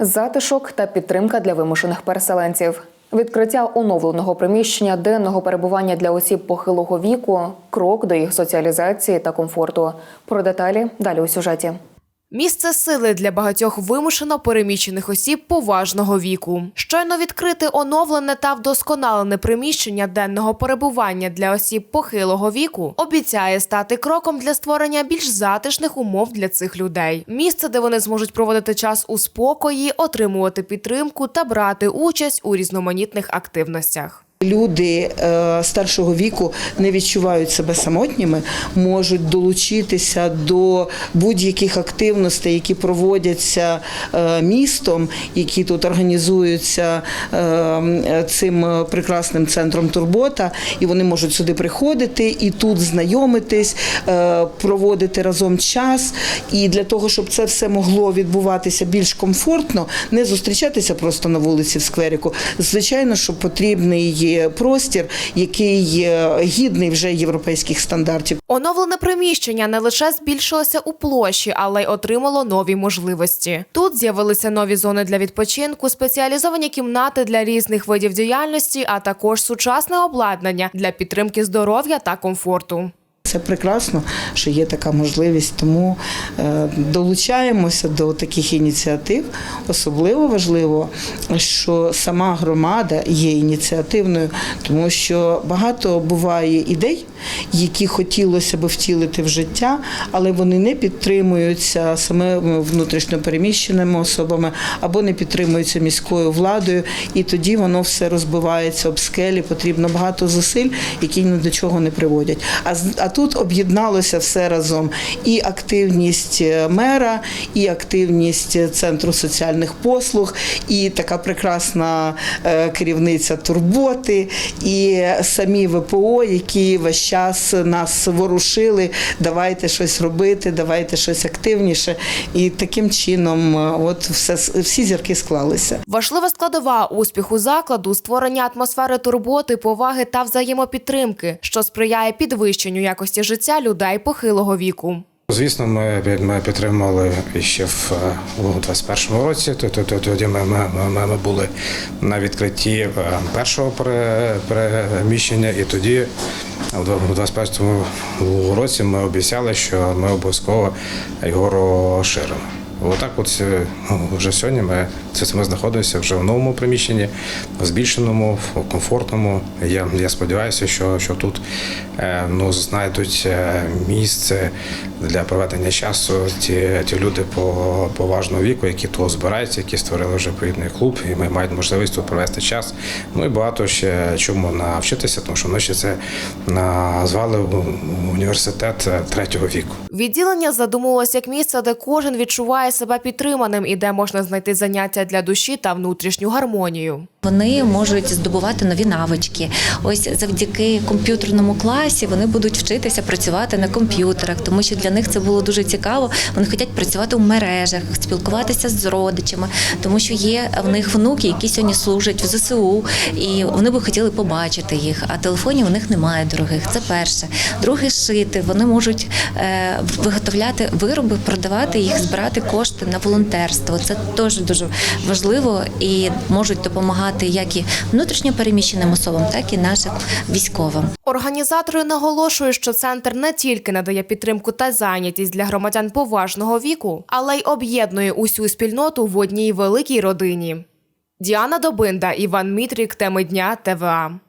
Затишок та підтримка для вимушених переселенців. Відкриття оновленого приміщення денного перебування для осіб похилого віку крок до їх соціалізації та комфорту. Про деталі далі у сюжеті. Місце сили для багатьох вимушено переміщених осіб поважного віку. Щойно відкрите оновлене та вдосконалене приміщення денного перебування для осіб похилого віку обіцяє стати кроком для створення більш затишних умов для цих людей. Місце, де вони зможуть проводити час у спокої, отримувати підтримку та брати участь у різноманітних активностях. Люди е, старшого віку не відчувають себе самотніми, можуть долучитися до будь-яких активностей, які проводяться е, містом, які тут організуються е, цим прекрасним центром Турбота, і вони можуть сюди приходити і тут знайомитись, проводити разом час. І для того, щоб це все могло відбуватися більш комфортно, не зустрічатися просто на вулиці в скверіку. Звичайно, що потрібний є простір, який гідний вже європейських стандартів. Оновлене приміщення не лише збільшилося у площі, але й отримало нові можливості. Тут з'явилися нові зони для відпочинку, спеціалізовані кімнати для різних видів діяльності, а також сучасне обладнання для підтримки здоров'я та комфорту. Це прекрасно, що є така можливість, тому е, долучаємося до таких ініціатив. Особливо важливо, що сама громада є ініціативною, тому що багато буває ідей, які хотілося б втілити в життя, але вони не підтримуються саме внутрішньо переміщеними особами або не підтримуються міською владою, і тоді воно все розбивається об скелі. Потрібно багато зусиль, які ні до чого не приводять. А а тут об'єдналося все разом: і активність е, мера, і активність центру соціальних послуг, і така прекрасна е, керівниця турботи, і самі ВПО, які весь час нас ворушили. Давайте щось робити, давайте щось активніше. І таким чином, е, от все всі зірки склалися. Важлива складова успіху закладу створення атмосфери турботи, поваги та взаємопідтримки, що сприяє підвищенню якості життя людей похилого віку. Звісно, ми, ми підтримали ще в е, у 21-му році. То- то- то- Тоді ми, ми, ми, були на відкритті е, першого переміщення, і тоді у два- у 21-му році ми обіцяли, що ми обов'язково його розширимо. Отак, от е, ну, вже сьогодні ми ми знаходимося вже в новому приміщенні, в збільшеному, в комфортному. Я, я сподіваюся, що, що тут е, ну, знайдуть е, місце для проведення часу ті, ті люди по поважного віку, які тут збираються, які створили вже відповідний клуб, і ми мають можливість тут провести час. Ну і багато ще чому навчитися, тому що ми ще це назвали університет третього віку. Відділення задумувалось як місце, де кожен відчуває себе підтриманим і де можна знайти заняття для душі та внутрішню гармонію. Вони можуть здобувати нові навички. Ось завдяки комп'ютерному класі вони будуть вчитися працювати на комп'ютерах, тому що для них це було дуже цікаво. Вони хочуть працювати в мережах, спілкуватися з родичами, тому що є в них внуки, які сьогодні служать в ЗСУ, і вони би хотіли побачити їх. А телефонів у них немає дорогих. Це перше. Друге шити. Вони можуть е, виготовляти вироби, продавати їх, збирати кошти на волонтерство. Це теж дуже важливо і можуть допомагати як і внутрішньо переміщеним особам, так і нашим військовим. Організатори наголошують, що центр не тільки надає підтримку та зайнятість для громадян поважного віку, але й об'єднує усю спільноту в одній великій родині. Діана Добинда, Іван Мітрік, теми дня ТВА.